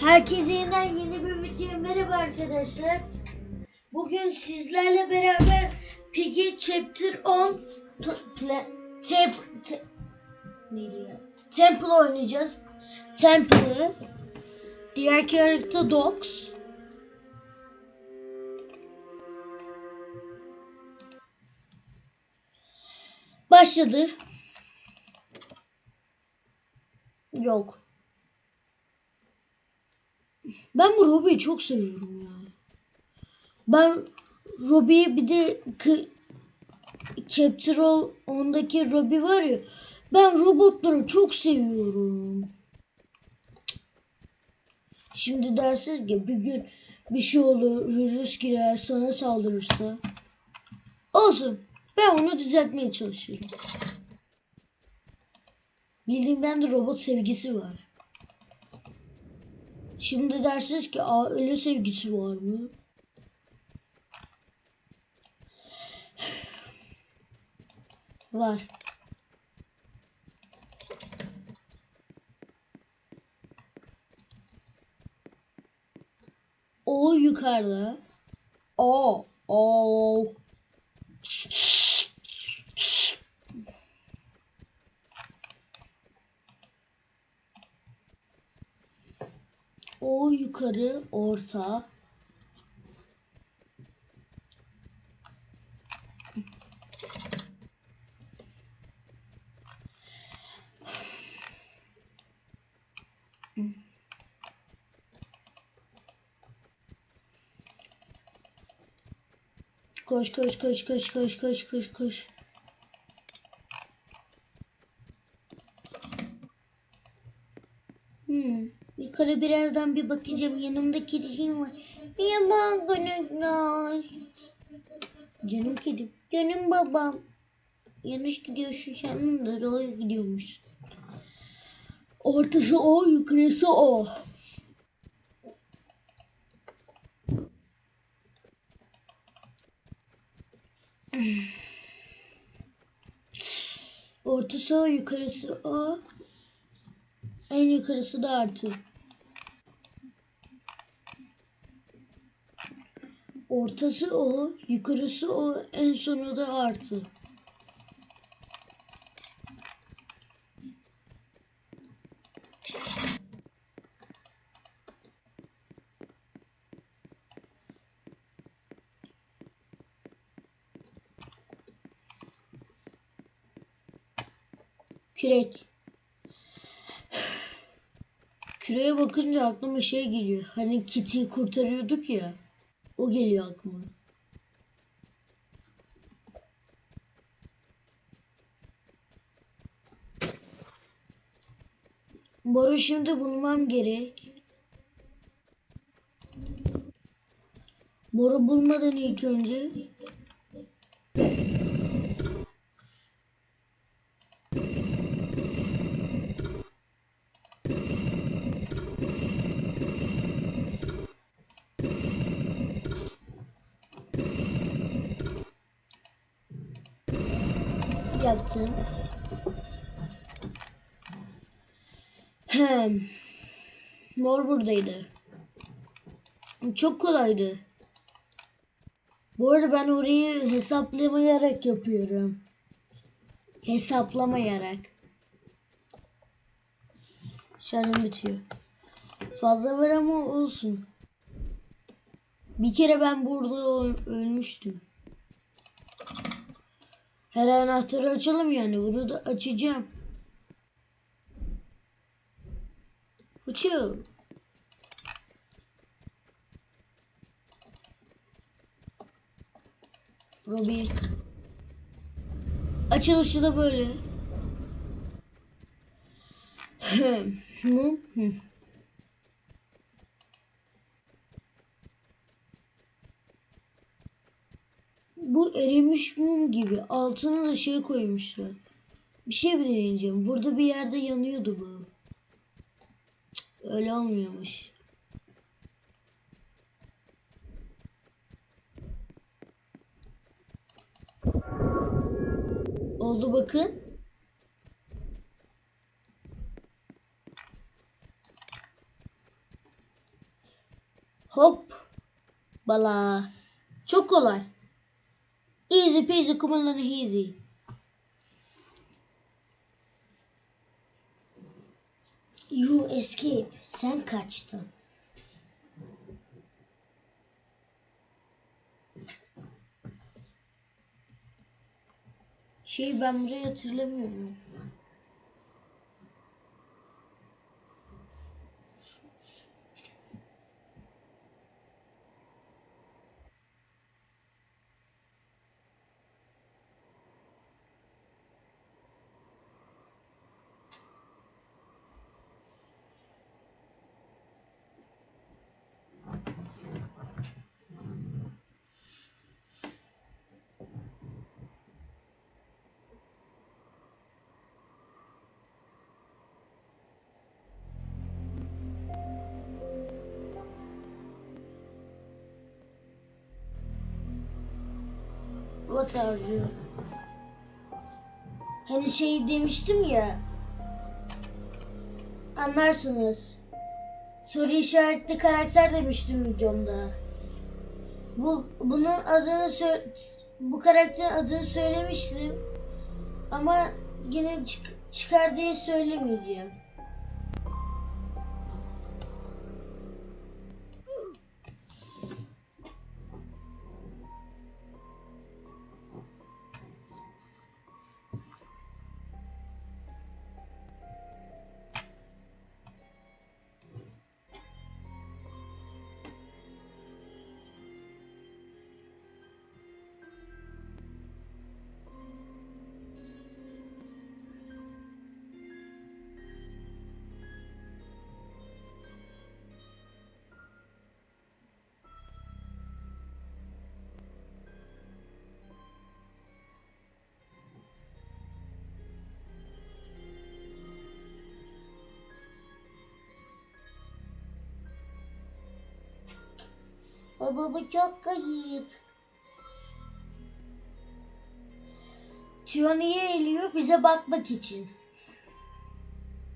Herkese yeniden yeni bir video merhaba arkadaşlar. Bugün sizlerle beraber Piggy Chapter 10 t- pla- tep, te- neydi? Temple oynayacağız. Temple'ı. Diğer karakter Dogs. Başladı. Yok. Ben bu Robbie'yi çok seviyorum ya. Ben Robbie'yi bir de K- Chapter 10'daki Robbie var ya. Ben robotları çok seviyorum. Şimdi dersiniz ki bir gün bir şey olur, virüs girer, sana saldırırsa. Olsun. Ben onu düzeltmeye çalışıyorum. Bildiğim bende robot sevgisi var. Şimdi dersiniz ki Aa, öyle sevgisi var mı? Var. O yukarıda. O. O. O yukarı, orta. Koş koş koş koş koş koş koş koş. Yukarı birazdan bir bakacağım. Yanımda kedicim var. Merhaba arkadaşlar. Canım kedim. Canım babam. Yanlış gidiyorsun sen de doğru gidiyormuş. Ortası o, yukarısı o. Ortası o, yukarısı o. En yukarısı da artı. Ortası o, yukarısı o, en sonu da artı. Kürek. Küreğe bakınca aklıma şey geliyor. Hani Kitty'yi kurtarıyorduk ya. O geliyor aklıma. Boru şimdi bulmam gerek. Boru bulmadan ilk önce yaptım. Hem. Mor buradaydı. Çok kolaydı. Bu arada ben orayı hesaplamayarak yapıyorum. Hesaplamayarak. Şarjım bitiyor. Fazla var ama olsun. Bir kere ben burada ölmüştüm. Her anahtarı açalım yani. Bunu da açacağım. Fıçı. Robbie. Açılışı da böyle. Mum. Hı. Bu erimiş mum gibi. Altına da şey koymuşlar. Bir şey mi deneyeceğim? Burada bir yerde yanıyordu bu. Öyle olmuyormuş. Oldu bakın. Hop. Bala. Çok kolay. Easy peasy lemon easy. You escape. Sen kaçtın. Şey ben burayı hatırlamıyorum. What are you? Hani şey demiştim ya. Anlarsınız. Soru işaretli karakter demiştim videomda. Bu bunun adını bu karakterin adını söylemiştim. Ama yine çık- çıkar diye söylemeyeceğim. Baba bu çok kayıp. Johnny'ye eliyor bize bakmak için.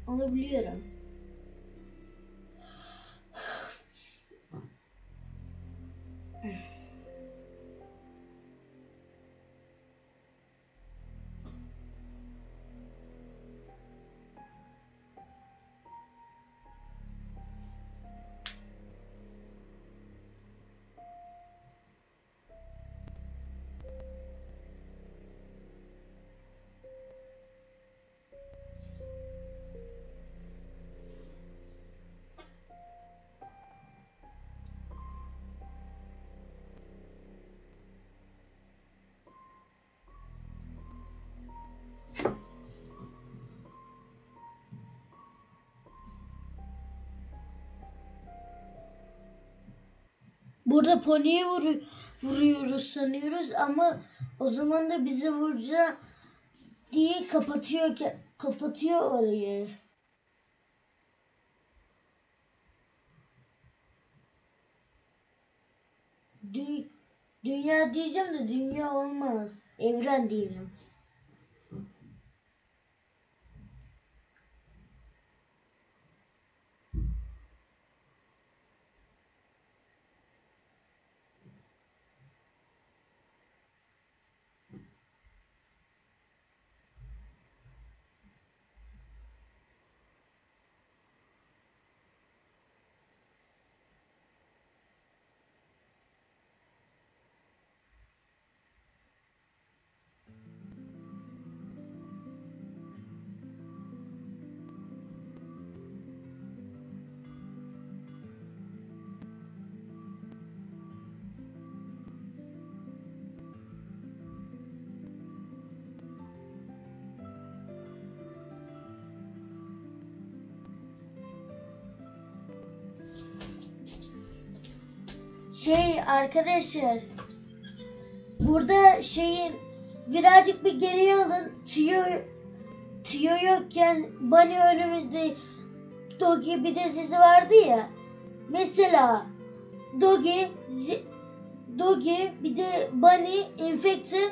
Onu biliyorum. Burada poniye vuru- vuruyoruz sanıyoruz ama o zaman da bize vuracak diye kapatıyor kapatıyor orayı. Dü- dünya diyeceğim de dünya olmaz. Evren diyelim. Şey arkadaşlar burada şeyin birazcık bir geriye alın tüyo tüyo yokken Bunny önümüzde Dogi bir de sizi vardı ya mesela Dogi zi- Dogi bir de Bunny infected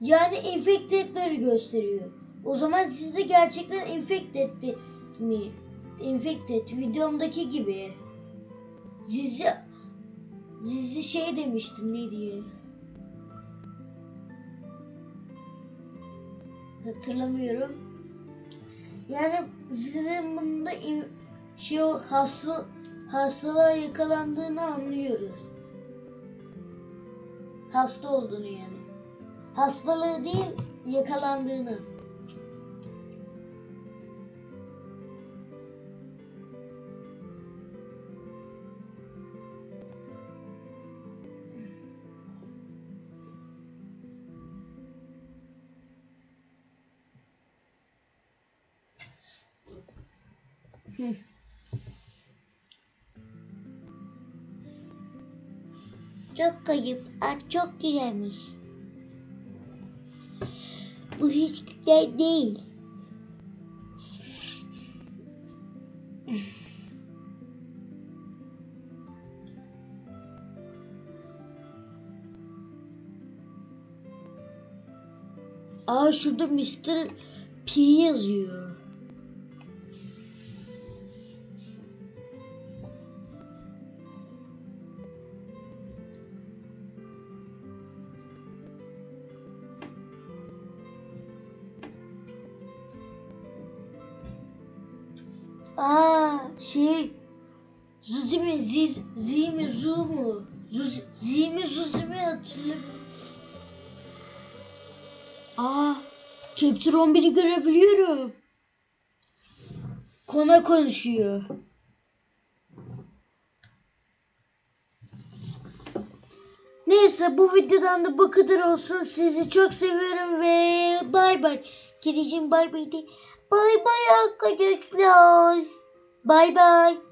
yani infected'leri gösteriyor. O zaman sizde gerçekten infected mi? Infected videomdaki gibi. Zizi Zizi şey demiştim ne diye. Hatırlamıyorum. Yani Zizi'nin bunda şey hasta hastalığa yakalandığını anlıyoruz. Hasta olduğunu yani. Hastalığı değil yakalandığını. Çok kayıp. At çok güzelmiş. Bu hiç güzel değil. Aa şurada Mr. P yazıyor. Aa şey Zuzi mi? Ziz, zi mi? Zu mu? Zuz, zi mi? Zuzi? Hatırlamıyorum. Aa, Chapter 11'i görebiliyorum. Kona konuşuyor. Neyse bu videodan da bu kadar olsun. Sizi çok seviyorum ve bay bay. Kediciğim bay bay de. Bay bay arkadaşlar. Bay bay.